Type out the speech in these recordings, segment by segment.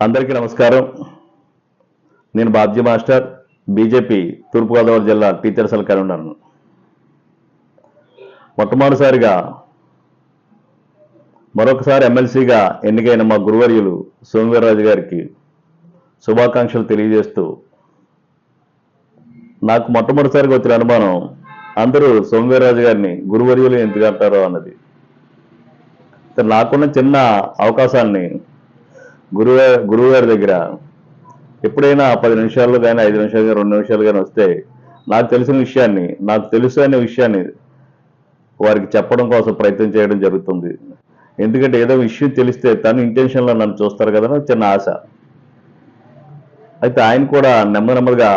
అందరికీ నమస్కారం. నేను బాబ్జీ మాస్టర్ బీజేపీ తూర్పుగోదావరి జిల్లా టీచర్స్ సెల్ ఉన్నాను మొట్టమొదటిసారిగా మరొకసారి ఎమ్మెల్సీగా ఎన్నికైన మా గురువర్యులు సోమవీర్రాజు గారికి శుభాకాంక్షలు తెలియజేస్తూ నాకు మొట్టమొదటిసారిగా వచ్చిన అనుమానం అందరూ సోమవీర్రాజు గారిని గురువర్యులు ఎందుకు అంటారో అన్నది నాకున్న చిన్న అవకాశాన్ని గురువు గురువు గారి దగ్గర ఎప్పుడైనా పది నిమిషాల్లో కానీ ఐదు నిమిషాలు కానీ రెండు నిమిషాలు కానీ వస్తే నాకు తెలిసిన విషయాన్ని నాకు తెలుసు అనే విషయాన్ని వారికి చెప్పడం కోసం ప్రయత్నం చేయడం జరుగుతుంది. ఎందుకంటే ఏదో విషయం తెలిస్తే తను ఇంటెన్షన్లో నన్ను చూస్తారు కదా చిన్న ఆశ. అయితే ఆయన కూడా నెమ్మది నెమ్మదిగా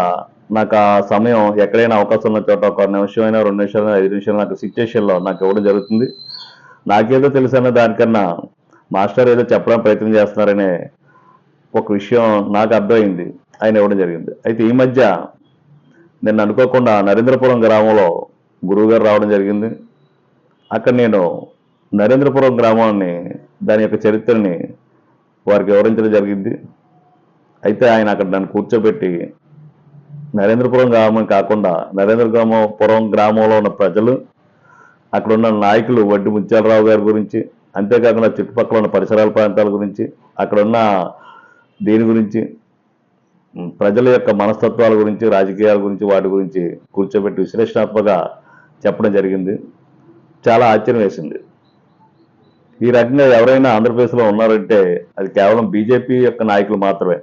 నాకు ఆ సమయం ఎక్కడైనా అవకాశం ఉన్న చోట ఒక నిమిషం అయినా రెండు నిమిషాలు ఐదు నిమిషాలు నాకు సిచ్యుయేషన్లో నాకు ఇవ్వడం జరుగుతుంది. నాకేదో తెలుసన్న దానికన్నా మాస్టర్ ఏదో చెప్పడానికి ప్రయత్నం చేస్తున్నారనే ఒక విషయం నాకు అర్థమైంది. ఆయన ఇవ్వడం జరిగింది. అయితే ఈ మధ్య నేను అనుకోకుండా నరేంద్రపురం గ్రామంలో గురువుగారు రావడం జరిగింది. అక్కడ నేను నరేంద్రపురం గ్రామాన్ని దాని యొక్క చరిత్రని వారికి వివరించడం జరిగింది. అయితే ఆయన అక్కడ నన్ను కూర్చోబెట్టి నరేంద్రపురం గ్రామం కాకుండా నరేంద్రపురం గ్రామంలో ఉన్న ప్రజలు అక్కడ ఉన్న నాయకులు వడ్డి ముత్యాలరావు గారి గురించి అంతేకాకుండా చుట్టుపక్కల ఉన్న పరిసరాల ప్రాంతాల గురించి అక్కడ ఉన్న దీని గురించి ప్రజల యొక్క మనస్తత్వాల గురించి రాజకీయాల గురించి వాటి గురించి కూర్చోబెట్టి విశ్లేషణాత్మక చెప్పడం జరిగింది. చాలా ఆశ్చర్యం వేసింది. ఈ రకంగా ఎవరైనా ఆంధ్రప్రదేశ్లో ఉన్నారంటే అది కేవలం బీజేపీ యొక్క నాయకులు మాత్రమే.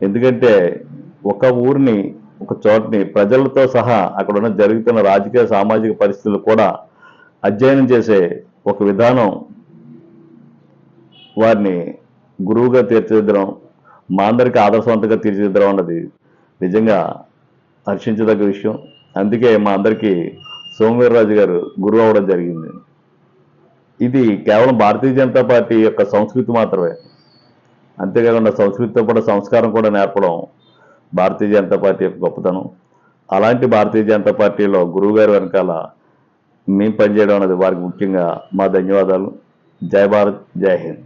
ఎందుకంటే ఒక ఊరిని ఒక చోటని ప్రజలతో సహా అక్కడ ఉన్న జరుగుతున్న రాజకీయ సామాజిక పరిస్థితులు కూడా అధ్యయనం చేసే ఒక విధానం వారిని గురువుగా తీర్చిదిద్దడం మా అందరికీ ఆదర్శవంతంగా తీర్చిదిద్దడం అన్నది నిజంగా హర్షించదగ్గ విషయం. అందుకే మా అందరికీ సోమవీర్రాజు గారు గురువు అవ్వడం జరిగింది. ఇది కేవలం భారతీయ జనతా పార్టీ యొక్క సంస్కృతి మాత్రమే. అంతేకాకుండా సంస్కృతితో పాటు సంస్కారం కూడా నేర్పడం భారతీయ జనతా పార్టీ యొక్క గొప్పతనం. అలాంటి భారతీయ జనతా పార్టీలో గురువు గారి వెనకాల మేము పనిచేయడం అనేది వారికి ముఖ్యంగా మా ధన్యవాదాలు. జై భారత్ జై హింద్.